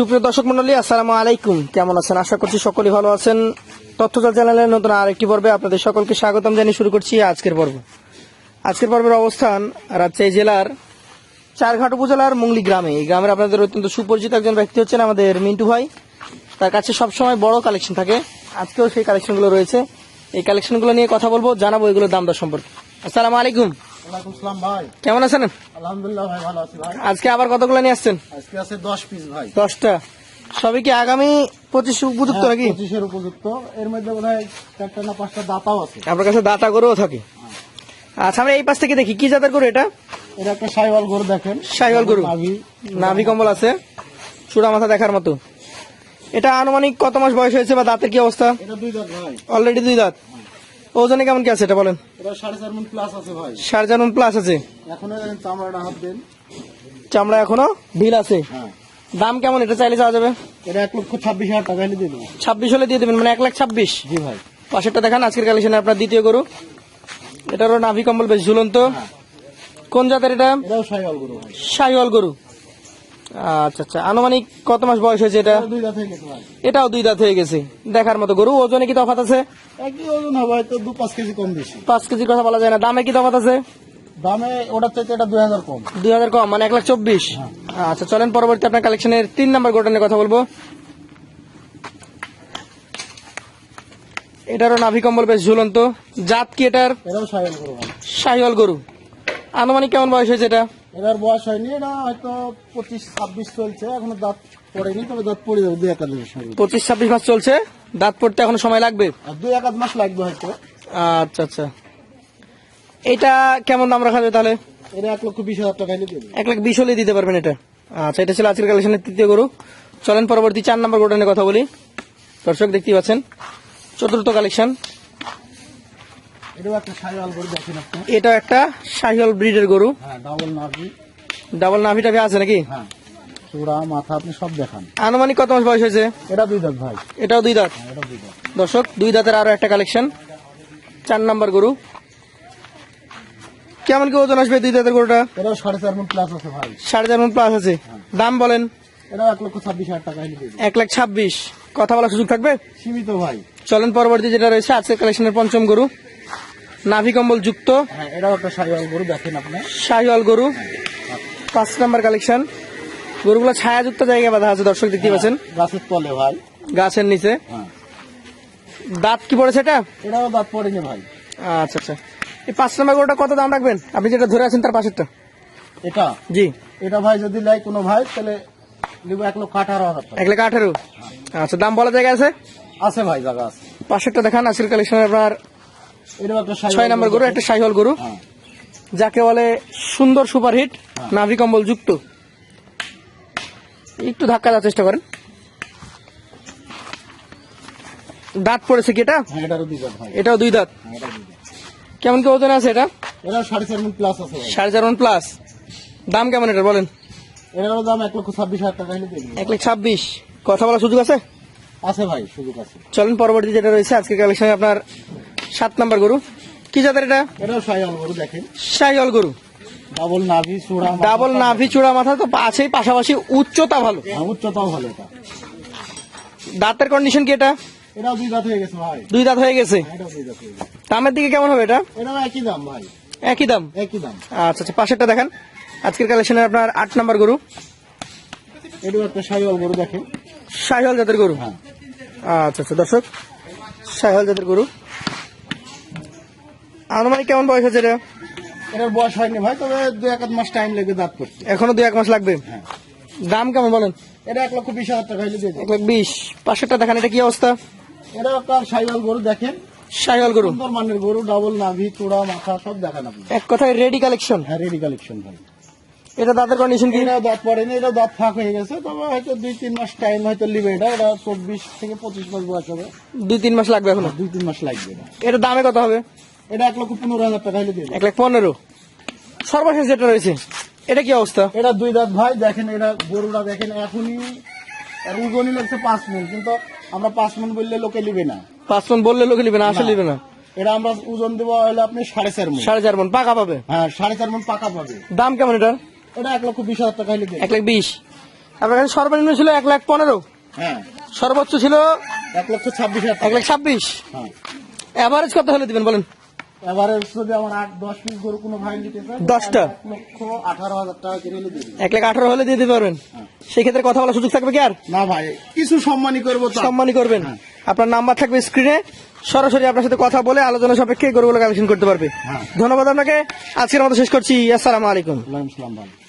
সুপ্রিয় দর্শক মন্ডলী, আসসালামু আলাইকুম। কেমন আছেন? আশা করছি সকলেই ভালো আছেন। তথ্যজাল চ্যানেলের নতুন আরেকটি পর্বে আপনাদের সকলকে স্বাগতম জানিয়ে শুরু করছি আজকের পর্ব। আজকের পর্বের অবস্থান রাজশাহী জেলার চারঘাট উপজেলার মুংলি গ্রামে। এই গ্রামের আপনাদের অত্যন্ত সুপরিচিত একজন ব্যক্তি হচ্ছেন আমাদের মিন্টু ভাই। তার কাছে সবসময় বড় কালেকশন থাকে। আজকেও সেই কালেকশনগুলো রয়েছে। এই কালেকশনগুলো নিয়ে কথা বলব, জানাব এগুলোর দাম দর সম্পর্কে। আসসালামু আলাইকুম। ভাই। কেমন আছেন? আলহামদুলিল্লাহ ভাই ভালো আছি ভাই। আজকে আবার কতগুলো নিয়ে আসছেন? আজকে আছে দশ পিস ভাই। দশটা। সবই কি আগামী পঁচিশ উপযুক্ত হ্যাঁ, নাকি? পঁচিশের উপযুক্ত। এর মধ্যে বোধ হয় চারটা না পাঁচটা দাতাও আছে। আপনার কাছে দাতা গরুও থাকে। আচ্ছা আমরা এই পাশ থেকে দেখি কি জাতের গরু এটা? এটা একটা সাইওয়াল গরু দেখেন। সাহিওয়াল গরু। নাভি নাভি কম্বল। আছে। চূড়া মাথা দেখার মতো। এটা আনুমানিক কত মাস বয়স হয়েছে বা দাঁতের কি অবস্থা? এটা দুই দাঁত ভাই। অলরেডি দুই দাঁত। ওজনে কেমন কি আছে এটা বলেন? সাড়ে চার মন প্লাস আছে চামড়া এখনও? ঢিল আছে? হ্যাঁ। দাম কেমন এটা চাইলে চাওয়া যাবে? এটা এক লক্ষ ছাব্বিশ হাজার টাকা হলে দিয়ে দেবো। ছাব্বিশ হলে দিয়ে দেবেন মানে এক লাখ ছাব্বিশ। জি ভাই। পাশেরটা দেখান আজকের কালেকশনে আপনার দ্বিতীয় গরু। এটারও নাভি কম্বল বেশ ঝুলন্ত। কোন জাতের এটা? সাইওয়াল গরু শাহিওয়াল গরু। আচ্ছা আচ্ছা। আনুমানিক কত মাস বয়স হয়েছে এটা? হয়ে এটাও দুই দাঁত হয়ে গেছে। দেখার মতো গরু ওজনে কি তফাত আছে? একই ওজন হবে হয়তো দু পাঁচ কেজি কম বেশি। পাঁচ কেজির কথা বলা যায় না। দামে কি তফাত আছে? দামে ওটার চাইতে এটা দুই হাজার কম। দুই হাজার কম মানে এক লাখ চব্বিশ। আচ্ছা চলেন পরবর্তী আপনার কালেকশনের তিন নম্বর কথা বলব। এটারও নাভি কম্বল বেশ ঝুলন্ত। জাত কি এটার? এটাও গরু শাহিওয়াল গরু। আনুমানিক কেমন বয়স হয়েছে এটা? এটার বয়স হয়নি এটা হয়তো পঁচিশ ছাব্বিশ চলছে এখনও দাঁত পড়েনি তবে দাঁত পড়ে যাবে দুই এক আধ পঁচিশ ছাব্বিশ মাস চলছে দাঁত পড়তে এখনও সময় লাগবে? আর দুই এক আধ মাস লাগবে হয়তো। আচ্ছা আচ্ছা। এটা কেমন দাম রাখা যাবে তাহলে? এটা এক লক্ষ বিশ হাজার টাকা এক লাখ বিশ হলে দিতে পারবেন এটা। আচ্ছা এটা ছিল আজকের কালেকশনের তৃতীয় গরু। চলেন পরবর্তী চার নম্বর গরুটা নিয়ে কথা বলি। দর্শক দেখতেই পাচ্ছেন চতুর্থ কালেকশন এটাও একটা সাইওয়াল করে দেখেন আপনি এটা একটা শাহিওয়াল ব্রিডের গরু। হ্যাঁ ডাবল নাভি। ডাবল নাভি টাভি আছে নাকি? হ্যাঁ চূড়া মাথা আপনি সব দেখান। আনুমানিক কত মাস বয়স হয়েছে? এটা দুই দাঁত ভাই। এটাও দুই দাঁত? হ্যাঁ দুই দর্শক দুই দাঁতের আরও একটা কালেকশন। চার নম্বর গরু। কেমন কি ওজন আসবে দুই দাঁতের গরুটা? সাড়ে চার মন প্লাস আছে ভাই। সাড়ে চার মন প্লাস আছে। দাম বলেন। এক লক্ষ ছাব্বিশ হাজার টাকা এক লাখ ছাব্বিশ। কথা বলার সুযোগ থাকবে? সীমিত ভাই। চলেন পরবর্তী যেটা রয়েছে আজকের কালেকশনের পঞ্চম গরু। নাভি কম্বল যুক্ত। হ্যাঁ এটাও একটা সাইওয়াল গরু দেখেন আপনি। শাহিওয়াল গরু। পাঁচ নাম্বার কালেকশন গরুগুলো ছায়াযুক্ত জায়গায় বাঁধা আছে দর্শক দেখতে পাচ্ছেন। গাছের তলে ভাই। গাছের নিচে। হ্যাঁ। দাঁত কি পড়েছে এটা? এটাও দাঁত পড়েনি ভাই। আচ্ছা আচ্ছা। এই পাঁচ নাম্বার গরুটা কত দাম রাখবেন? আপনি যেটা ধরে আছেন তার পাশেরটা। এটা? জি। এটা ভাই যদি লাই কোনো ভাই তাহলে নিব এক লক্ষ আঠারো হাজার এক লাখ আঠারো? আচ্ছা দাম বলা জায়গা আছে? আছে ভাই জায়গা আছে। পাশেরটা দেখান আজকের কালেকশন আপনার ছয় নাম্বার গরু একটা শাহিওয়াল গরু। হ্যাঁ। যাকে বলে সুন্দর সুপারহিট নাভি কম্বল যুক্ত। একটু ধাক্কা দেওয়ার চেষ্টা করেন। দাঁত পড়েছে কি এটা? হ্যাঁ এটাও দুই দাঁত। হ্যাঁ। কেমন কি ওজন আছে এটা? সাড়ে চার মন প্লাস দাম কেমন এটা বলেন? এটারও দাম এক লক্ষ ছাব্বিশ হাজার টাকা এক লাখ ছাব্বিশ। কথা বলার সুযোগ আছে? আছে ভাই সুযোগ আছে। চলেন পরবর্তী যেটা রয়েছে আজকের কালেকশনে আপনার সাত নাম্বার গরু। কি জাতের এটা? সাইওয়াল গরু দেখেন। শাহিওয়াল গরু। ডাবল নাভি চূড়া মাথা। ডাবল নাভি চূড়া মাথা তো আছেই পাশাপাশি উচ্চতা ভালো। হ্যাঁ, উচ্চতাও ভালো এটা। দাঁতের কন্ডিশন কি এটা? এটাও দুই দাঁত হয়ে গেছে ভাই। দুই দাঁত হয়ে গেছে? দামের দিকে কেমন হবে এটা? একই দাম ভাই। একই দাম? একই দাম। আচ্ছা আচ্ছা পাশেরটা দেখেন। আজকের কালেকশনে আপনার আট নাম্বার গরু। একটা সাইওয়াল গরু দেখেন। শাহিওয়াল জাতের গরু। হ্যাঁ। আচ্ছা আচ্ছা দর্শক শাহিওয়াল জাতের গরু। আনুমানিক কেমন বয়স এটা এটার বয়স হয়নি ভাই তবে দু এক মাস টাইম লাগবে দাঁত করতে এখনও দুই এক মাস লাগবে? হ্যাঁ। দাম কেমন বলেন? এটা এক লক্ষ বিশ হাজার টাকা দিয়ে এক লাখ বিশ। পাশেরটা দেখেন এটা কি অবস্থা? এটাও একটা সাইওয়াল গরু দেখেন। শাহিওয়াল গরু। সুন্দর মানের গরু ডাবল নাভি চূড়া মাথা সব দেখান আপনি। এক কথায় রেডি কালেকশন হ্যাঁ রেডি কালেকশন ভাই। এটা দাঁতের কন্ডিশন কি? এটাও দাঁত পড়েনি এটাও দাঁত ফাঁক হয়ে গেছে তবে হয়তো দুই তিন মাস টাইম হয়তো লিবে এটা। এটা চব্বিশ থেকে পঁচিশ মাস বয়স হবে। দুই তিন মাস লাগবে এখনও? দুই তিন মাস লাগবে এটা। এটা দামে কত হবে? এটা এক লক্ষ পনেরো হাজার টাকা হলে দিয়ে এক লাখ পনেরো। সর্বশেষ যেটা রয়েছে এটা কি অবস্থা? এটা দুই দাঁত ভাই দেখেন এটা গরুটা দেখেন এখনই এর ওজনই লাগছে পাঁচ মন কিন্তু আমরা পাঁচ মন বললে লোকে নিবে না। পাঁচ মন বললে লোকে নিবে না আসলে নিবে না। এটা আমরা ওজন দেবো হলে আপনি সাড়ে চার মন। সাড়ে চার মন পাকা পাবে? হ্যাঁ সাড়ে চার মন পাকা পাবে। দাম কেমন এটার? এটা এক লক্ষ বিশ হাজার টাকা হলে এক লাখ বিশ। আপনার কাছে সর্বনিম্ন ছিল এক লাখ পনেরো। হ্যাঁ। সর্বোচ্চ ছিল এক লক্ষ ছাব্বিশ হাজার এক লাখ ছাব্বিশ। হ্যাঁ। এভারেজ কত হলে দিবেন বলেন? এবারে যদি আমার আট দশ পিস গরু কোনো ভাই নিতে চায় দশটা? এক লক্ষ আঠারো হাজার টাকা করে হলে দিয়ে এক লাখ আঠারো হলে দিয়ে দিতে পারবেন? সেক্ষেত্রে কথা বলার সুযোগ থাকবে কি আর? না ভাই কিছু সম্মানই করব সম্মানই করবেন। হ্যাঁ। আপনার নাম্বার থাকবে স্ক্রিনে সরাসরি আপনার সাথে কথা বলে আলোচনা সাপেক্ষে গরুগুলো কালেকশন করতে পারবে। হ্যাঁ। ধন্যবাদ আপনাকে। আজকের মতো শেষ করছি। আসসালামু আলাইকুম। ভাই।